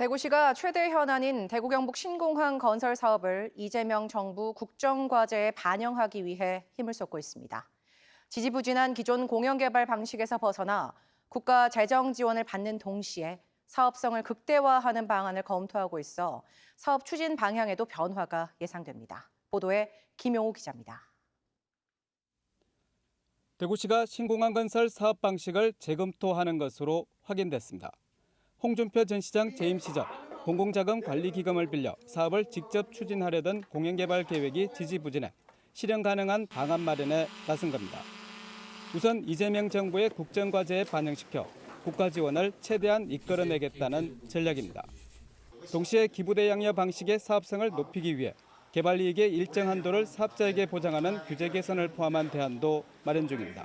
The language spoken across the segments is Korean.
대구시가 최대 현안인 대구 경북 신공항 건설 사업을 이재명 정부 국정과제에 반영하기 위해 힘을 쏟고 있습니다. 지지부진한 기존 공영개발 방식에서 벗어나 국가 재정 지원을 받는 동시에 사업성을 극대화하는 방안을 검토하고 있어 사업 추진 방향에도 변화가 예상됩니다. 보도에 김용우 기자입니다. 대구시가 신공항 건설 사업 방식을 재검토하는 것으로 확인됐습니다. 홍준표 전 시장 재임 시절 공공자금 관리기금을 빌려 사업을 직접 추진하려던 공영개발 계획이 지지부진해 실현 가능한 방안 마련에 나선 겁니다. 우선 이재명 정부의 국정과제에 반영시켜 국가 지원을 최대한 이끌어내겠다는 전략입니다. 동시에 기부대양여 방식의 사업성을 높이기 위해 개발 이익의 일정 한도를 사업자에게 보장하는 규제 개선을 포함한 대안도 마련 중입니다.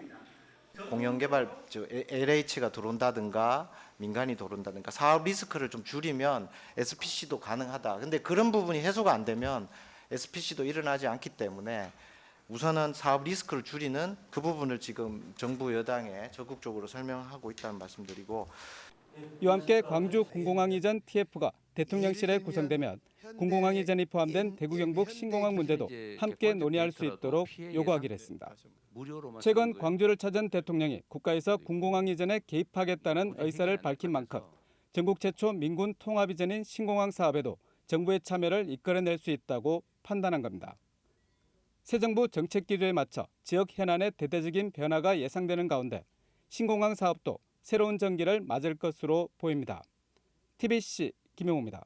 공영개발 저 LH가 들어온다든가 민간이 들어온다든가 사업 리스크를 좀 줄이면 SPC도 가능하다. 근데 그런 부분이 해소가 안 되면 SPC도 일어나지 않기 때문에 우선은 사업 리스크를 줄이는 그 부분을 지금 정부 여당에 적극적으로 설명하고 있다는 말씀드리고 이와 함께 광주 공공항 이전 TF가 대통령실에 구성되면 공공항 이전이 포함된 대구 경북 신공항 문제도 함께 논의할 수 있도록 요구하기로 했습니다. 최근 광주를 찾은 대통령이 국가에서 공공항 이전에 개입하겠다는 의사를 밝힌 만큼 전국 최초 민군 통합 이전인 신공항 사업에도 정부의 참여를 이끌어낼 수 있다고 판단한 겁니다. 새 정부 정책 기조에 맞춰 지역 현안의 대대적인 변화가 예상되는 가운데 신공항 사업도 새로운 전기를 맞을 것으로 보입니다. TBC 김용우입니다.